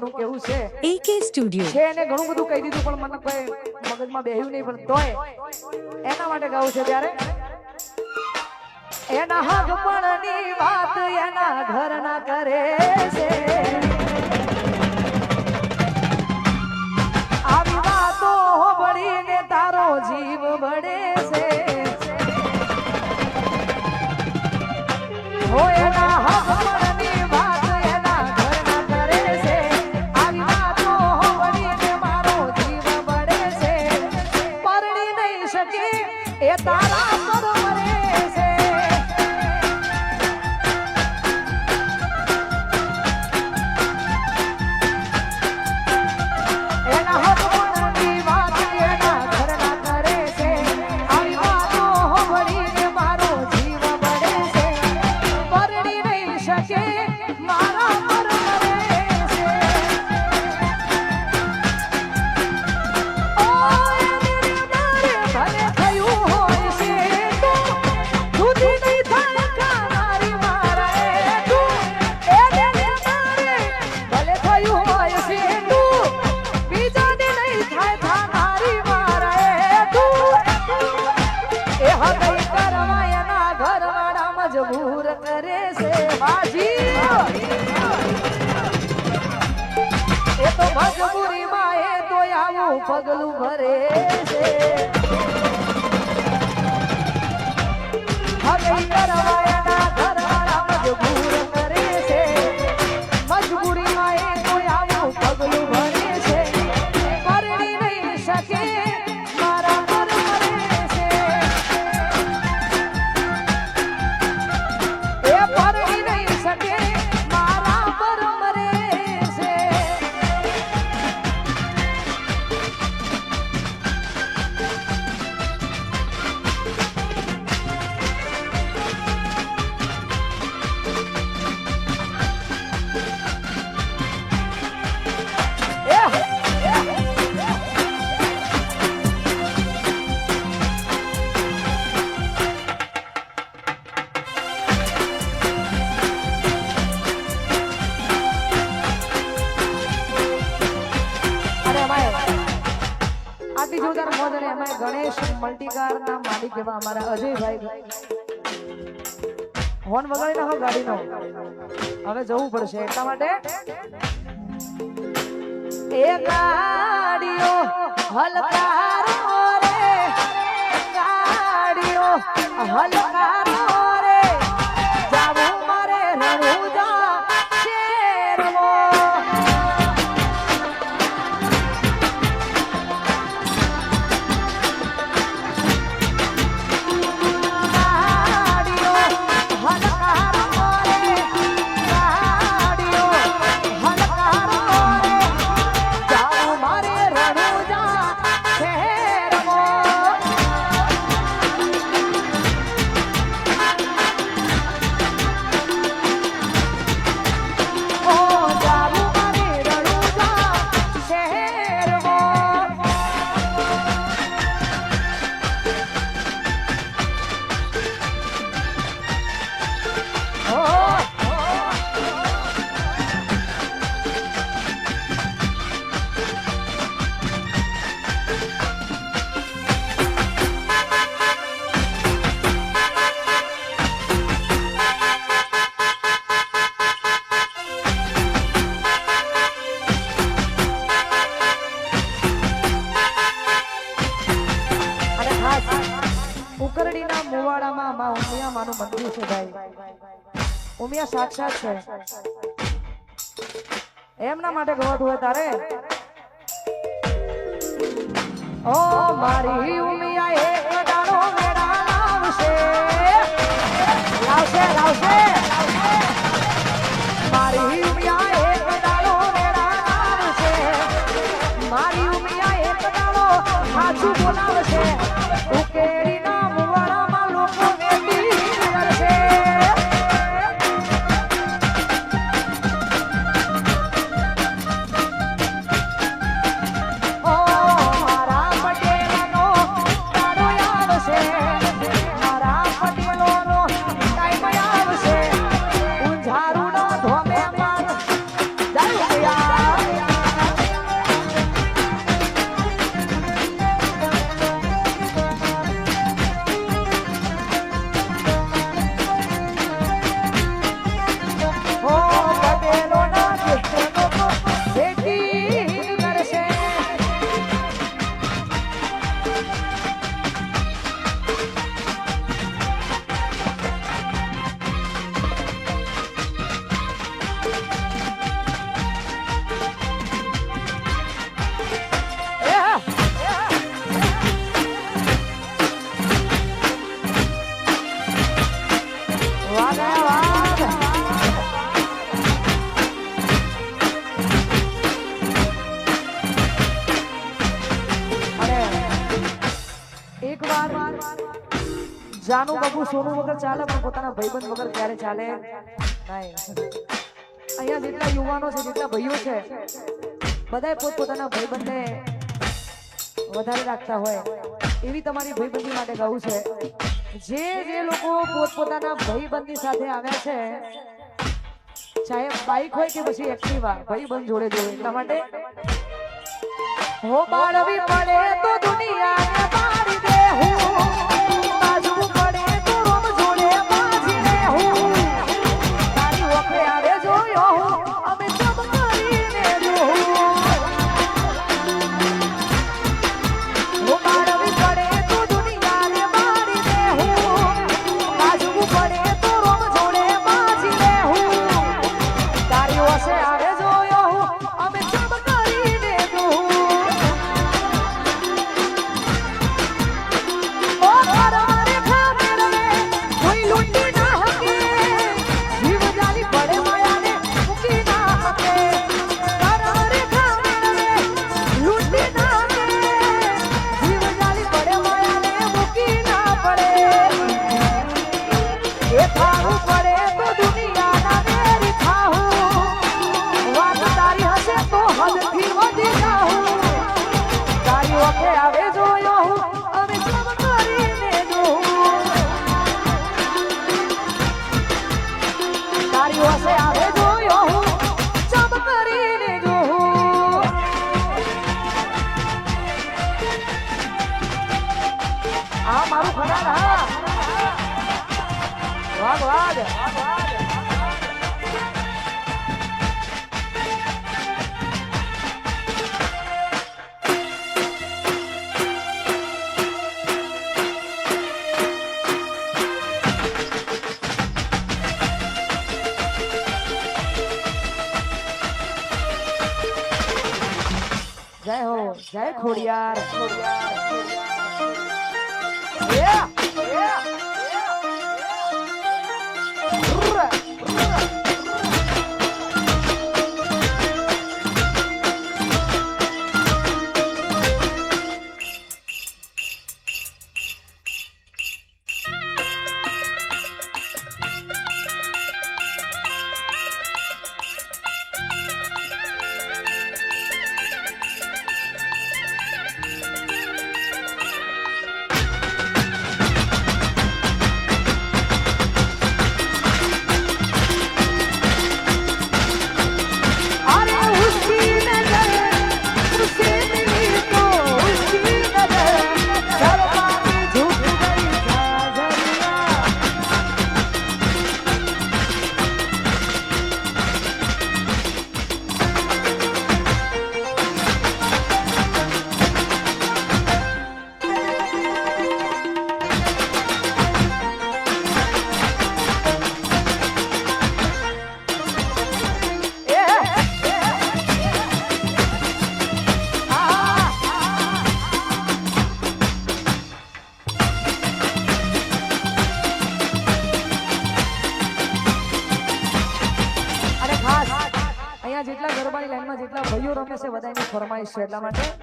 કેવું છે. AK studio છે એને ઘણું બધું કહી દીધું પણ મને કોઈ મગજમાં બેહ્યું નહીં પણ તોય. એના માટે ગાવું છે ત્યારે. એના હગપણની વાત એના ઘરના કરે છે. આવી વાતો હોભળીને તારો જીવ બળે છે. હો એના હગપણની પગલું ભરે છે. હવે કરવા માલિક અમારા અજયભાઈ. હોર્ન વગાડી નાખો ગાડીનો. હવે જવું પડશે. એટલા માટે એ ગાડીઓ હલકારો રે ગાડીઓ હલકારો ભાઈ સાક્ષાત છે. એમના માટે ગવાતું હોય તારે? ઓ મારી ઉમિયા એક દાડો મેળા લાવશે. લાવશે લાવશે. મારી ઉમિયા એક દાડો મેળા લાવશે. મારી ઉમિયા એક દાડો સાચું બોલાવશે. ઉકેડીના Bye. જાનું બાબુ સોનું વગર ચાલે, પણ પોતાના ભાઈબંધ વગર ક્યારે ચાલે? અહીંયા જેટલા યુવાનો છે, જેટલા ભાઈઓ છે બધા પોતપોતાના ભાઈબંધને વધારે રાખતા હોય. એવી તમારી ભાઈબંધી માટે ગાવું છે. જે જે લોકો પોતપોતાના ભાઈબંધી સાથે આવ્યા છે, ચાહે બાઈક હોય કે પછી એક્ટિવા ભાઈબંધ જોડે જોડે, એટલા માટે. હો બાળવી મળે તો જય હો જય ખોડિયાર. ખોડિયાર. আমাদের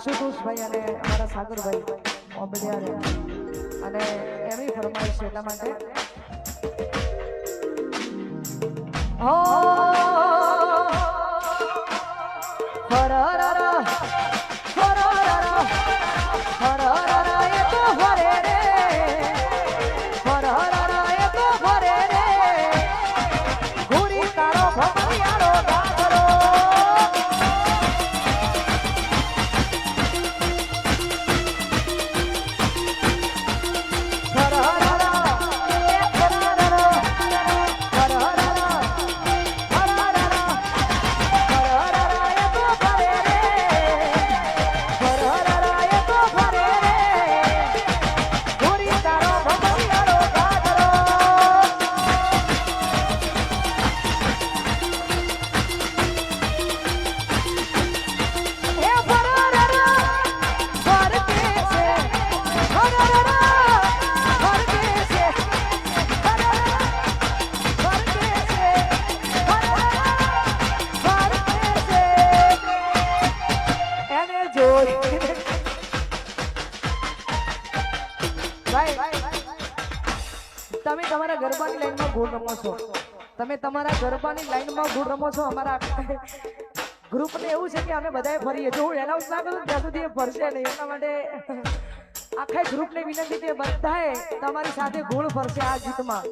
આશુતોષભાઈ અને અમારા સાગરભાઈ ઓબડિયારે અને એમની ફરમાઈશ એટલા માટે. હો! ગરબાની લાઈનમાં ગુણ રમો છો. તમે તમારા ગરબાની લાઈનમાં ગુણ રમો છો અમારા ગ્રુપ ને એવું છે કે અમે બધાએ ફરીએ. જો હું એનાઉન્સ ના કરું ત્યાં સુધી એ ફરશે નહીં. એટલા માટે આખા ગ્રુપ ને વિનંતી તે બધાએ તમારી સાથે ગુણ ફરશે આ ગીતમાં.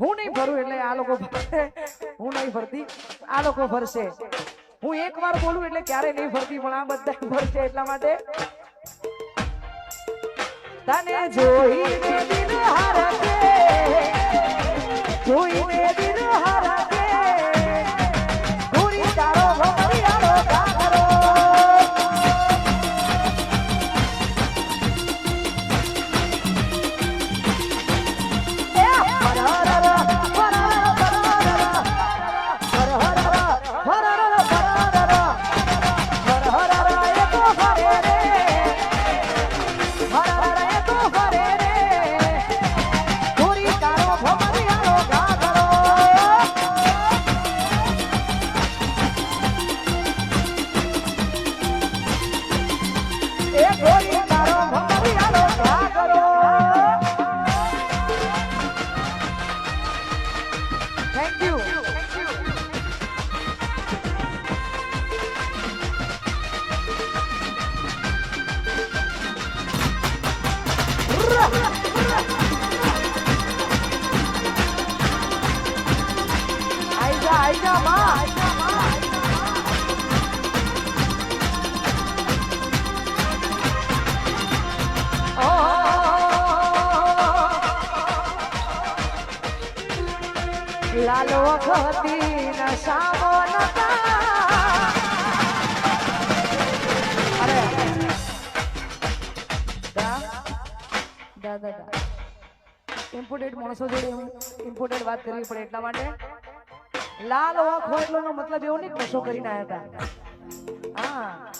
હું નહીં ફરું એટલે આ લોકો હું નહીં ફરતી, આ લોકો ફરશે. હું એક વાર બોલું એટલે ક્યારે નહીં ફરતી, પણ આ બધા ફરશે એટલા માટે. તને જોઈને દિલ હરકે જોઈને દિલ હરકે જોડે હું ઇમ્પોર્ટેડ વાત કરવી પડે એટલા માટે. લાલ એટલો મતલબ એવો નહીં નશો કરીને આવ્યા હતા. હા.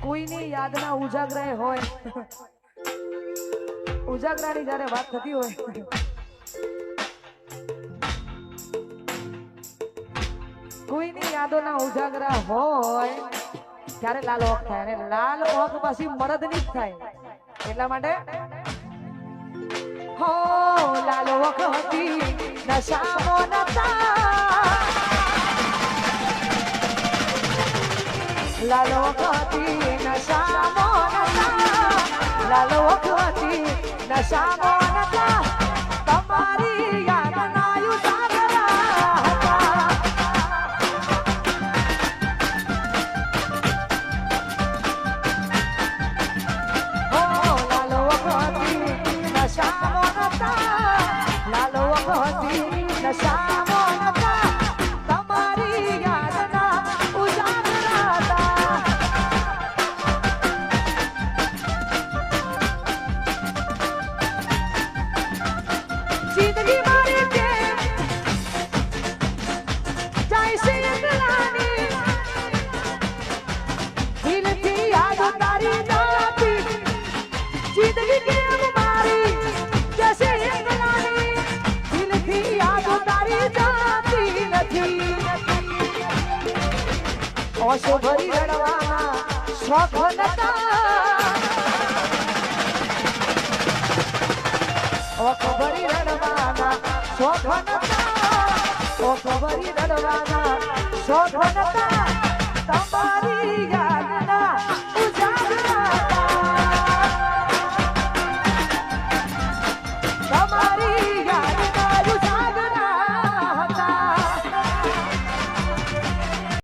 કોઈની યાદના ઉજાગરા હોય. ઉજાગરાની જ્યારે વાત થતી હોય. કોઈની યાદોના ઉજાગરા હોય, ત્યારે લાલ ઓખ થાય અને લાલ ઓખ પછી મરદની જ થાય. એટલા માટે, હો, લાલ ઓખ હતી નશામાં નતા. લાલ ઓખ હતી નશામાં નતા. લાલ ઓખ હતી નશામાં નતા. તમારી ઓછો ભરી રડવાના શોખ નતા. ઓછો ભરી રડવાના શોખ નતા. ઓછો ભરી રડવાના શોખ તમારી યાદ